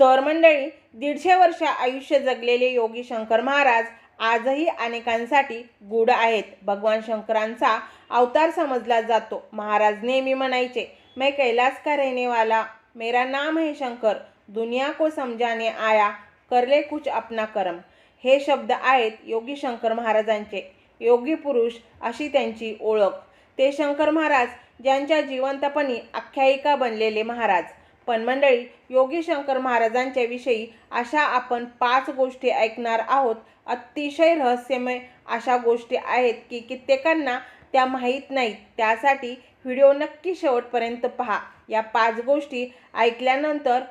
तर मंडळी दीडशे वर्ष आयुष्य जगलेले योगी शंकर महाराज आजही अनेकांसाठी गुढ आहेत. भगवान शंकरांचा अवतार समजला जातो. महाराज नेहमी म्हणायचे मैं कैलास का रहने वाला? मेरा नाम है शंकर. दुनिया को समजाने आया. करले कुछ अपना कर्म. हे शब्द आहेत योगी शंकर महाराजांचे. योगी पुरुष अशी त्यांची ओळख. ते शंकर महाराज ज्यांच्या जिवंतपणी आख्यायिका बनलेले महाराज. पण मंडळी योगी शंकर महाराजांच्या विषयी अशा आपण पाच गोष्टी ऐकणार आहोत. अतिशय रहस्यमय अशा गोष्टी आहेत की कित्येकांना त्या माहीत नाहीत. त्यासाठी व्हिडिओ नक्की शेवटपर्यंत पहा. या पाच गोष्टी ऐकल्यानंतर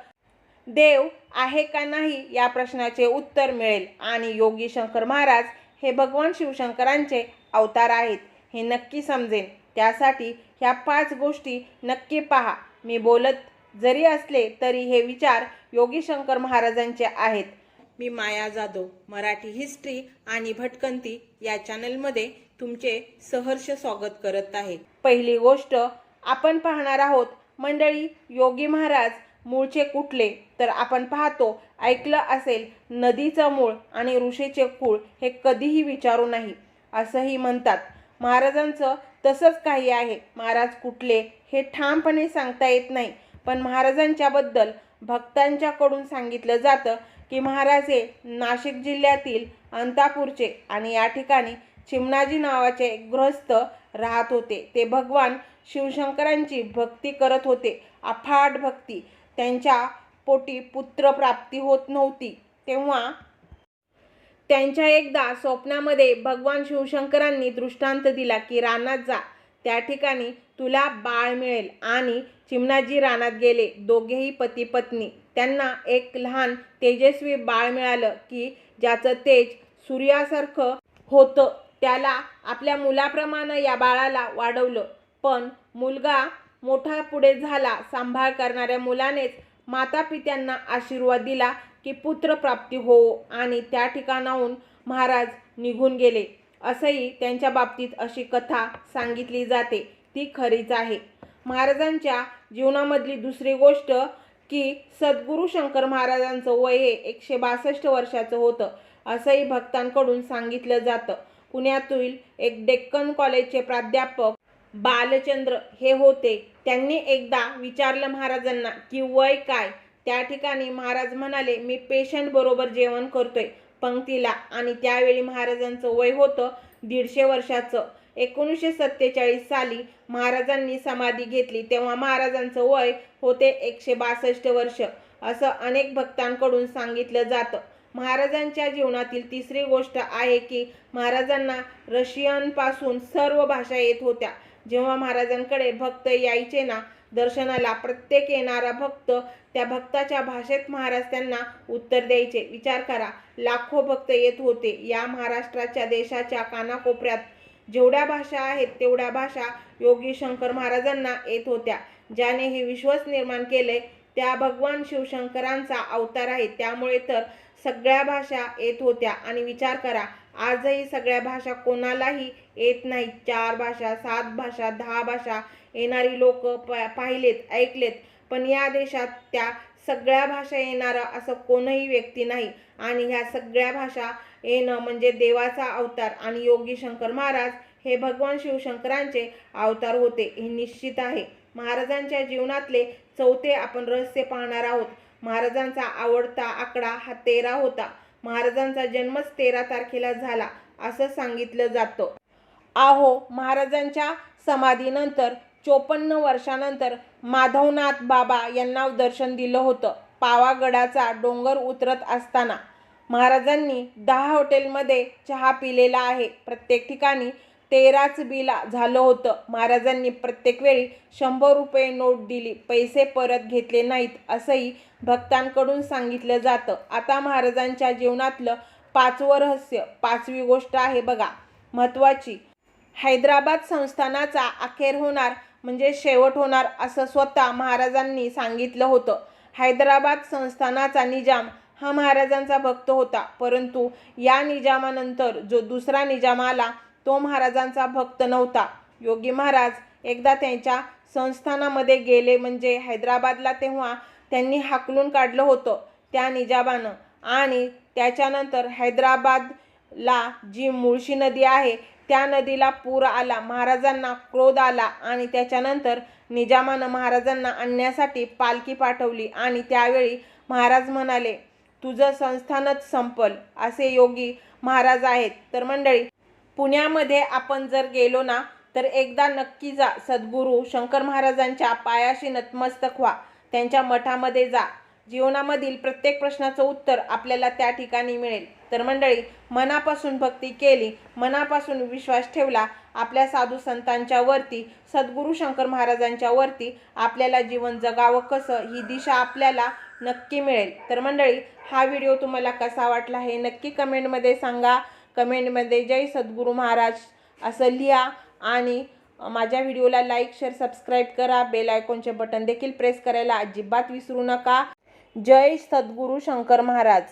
देव आहे का नाही या प्रश्नाचे उत्तर मिळेल आणि योगी शंकर महाराज हे भगवान शिवशंकरांचे अवतार आहेत हे नक्की समजेल त्यासाठी ह्या पाच गोष्टी नक्की पहा. मी बोलत जरी असले तरी हे विचार योगी शंकर महाराजांचे आहेत. मी माया जाधव मराठी हिस्ट्री आणि भटकंती या चॅनलमध्ये तुमचे सहर्ष स्वागत करत आहे. पहिली गोष्ट आपण पाहणार आहोत मंडळी योगी महाराज मूळचे कुठले? तर आपण पाहतो ऐकलं असेल नदीचं मूळ आणि ऋषीचे कुळ हे कधीही विचारू नाही असंही म्हणतात. महाराजांचं तसंच काही आहे. महाराज कुठले हे ठामपणे सांगता येत नाही. पण महाराजांच्याबद्दल भक्तांच्याकडून सांगितलं जातं की महाराज हे नाशिक जिल्ह्यातील अंतापूरचे आणि या ठिकाणी चिमणाजी नावाचे एक गृहस्थ राहत होते. ते भगवान शिवशंकरांची भक्ती करत होते. अफाट भक्ती. त्यांच्या पोटी पुत्रप्राप्ती होत नव्हती. तेव्हा त्यांच्या एकदा स्वप्नामध्ये भगवान शिवशंकरांनी दृष्टांत दिला की रानात जा. त्या ठिकाणी तुला बाळ मिळेल आणि चिमणाजी रानात गेले. दोघेही पती पत्नी. त्यांना एक लहान तेजस्वी बाळ मिळालं की ज्याचं तेज सूर्यासारखं होतं. त्याला आपल्या मुलाप्रमाणे या बाळाला वाढवलं. पण मुलगा मोठा पुढे झाला. सांभाळ करणाऱ्या मुलानेच मातापित्यांना आशीर्वाद दिला की पुत्रप्राप्ती हो आणि त्या ठिकाणाहून महाराज निघून गेले. असंही त्यांच्या बाबतीत अशी कथा सांगितली जाते. ती खरीच आहे. महाराजांच्या जीवनामधली दुसरी गोष्ट की सद्गुरू शंकर महाराजांचं वय हे एकशे बासष्ट वर्षाचं होतं असंही भक्तांकडून सांगितलं जातं. पुण्यातील एक डेक्कन कॉलेजचे प्राध्यापक बालचंद्र हे होते. त्यांनी एकदा विचारलं महाराजांना की वय काय? त्या ठिकाणी महाराज म्हणाले मी पेशंट बरोबर जेवण करतोय. पंक्तीला. आणि त्यावेळी महाराजांचं वय होतं दीडशे वर्षाचं. एकोणीसशे सत्तेचाळीस साली महाराजांनी समाधी घेतली. तेव्हा महाराजांचं वय होते एकशे बासष्ट वर्ष. असं अनेक भक्तांकडून सांगितलं जातं. महाराजांच्या जीवनातील तिसरी गोष्ट आहे की महाराजांना रशियनपासून सर्व भाषा येत होत्या. जेव्हा महाराजांकडे भक्त यायचे ना दर्शनाला प्रत्येक येणारा भक्त त्या भक्ताच्या भाषेत महाराज त्यांना उत्तर द्यायचे. विचार करा लाखो भक्त येत होते. या महाराष्ट्राच्या देशाच्या कानाकोपऱ्यात जेवढ्या भाषा आहेत तेवढ्या भाषा योगी शंकर महाराजांना येत होत्या. ज्याने हे विश्वच निर्माण केले त्या भगवान शिवशंकरांचा अवतार आहे. त्यामुळे तर सगळ्या भाषा येत होत्या. आणि विचार करा आजही सगळ्या भाषा कोणालाही येत नाहीत. चार भाषा सात भाषा दहा भाषा येणारी लोक पाहिलेत ऐकलेत. पण या देशात त्या सगळ्या भाषा येणारं असं कोणही व्यक्ती नाही. आणि ह्या सगळ्या भाषा येणं म्हणजे देवाचा अवतार आणि योगी शंकर महाराज हे भगवान शिवशंकरांचे अवतार होते हे निश्चित आहे. महाराजांच्या जीवनातले चौथे आपण रहस्य पाहणार आहोत. महाराजांचा आवडता आकडा हा तेरा होता. महाराजांचा जन्मच तेरा तारखेला झाला असं सांगितलं जातं. आहो महाराजांच्या समाधीनंतर चोपन्न वर्षानंतर माधवनाथ बाबा यांना दर्शन दिलं होतं. पावागडाचा डोंगर उतरत असताना महाराजांनी दहा हॉटेलमध्ये चहा पिलेला आहे. प्रत्येक ठिकाणी तेराच बिला झालं होतं. महाराजांनी प्रत्येक वेळी शंभर रुपये नोट दिली. पैसे परत घेतले नाहीत असंही भक्तांकडून सांगितलं जातं. आता महाराजांच्या जीवनातलं पाचवं रहस्य पाचवी गोष्ट आहे बघा. महत्त्वाची हैदराबाद संस्थानाचा अखेर होणार म्हणजे शेवट होणार असं स्वतः महाराजांनी सांगितलं होतं. हैदराबाद संस्थानाचा निजाम हा महाराजांचा भक्त होता. परंतु या निजामानंतर जो दुसरा निजाम आला तो महाराजांचा भक्त नव्हता. योगी महाराज एकदा त्यांच्या संस्थानामध्ये गेले म्हणजे हैदराबादला तेव्हा त्यांनी हाकलून काढलं होतं त्या निजाबानं. आणि त्याच्यानंतर हैदराबादला जी मुळशी नदी आहे त्या नदीला पूर आला महाराजांना क्रोध आला आणि त्याच्यानंतर निजामानं महाराजांना आणण्यासाठी पालखी पाठवली आणि त्यावेळी महाराज म्हणाले तुझं संस्थानच संपल असे योगी महाराज आहेत. तर मंडळी पुण्यामध्ये आपण जर गेलो ना तर एकदा नक्की जा सद्गुरू शंकर महाराजांच्या पायाशी नतमस्तक व्हा. त्यांच्या मठामध्ये जा. जीवनामधील प्रत्येक प्रश्नाचं उत्तर आपल्याला त्या ठिकाणी मिळेल. तर मंडळी मनापासून भक्ती केली मनापासून विश्वास ठेवला आपल्या साधू संतांच्या वरती सद्गुरू शंकर महाराजांच्या वरती आपल्याला जीवन जगावं कसं ही दिशा आपल्याला नक्की मिळेल. तर मंडळी हा व्हिडिओ तुम्हाला कसा वाटला हे नक्की कमेंटमध्ये सांगा. कमेंटमध्ये जय सद्गुरू महाराज असं लिहा आणि माझ्या व्हिडिओला लाईक शेअर सबस्क्राईब करा. बेल आयकॉनचे बटन देखील प्रेस करायला अजिबात विसरू नका. जय सद्गुरू शंकर महाराज.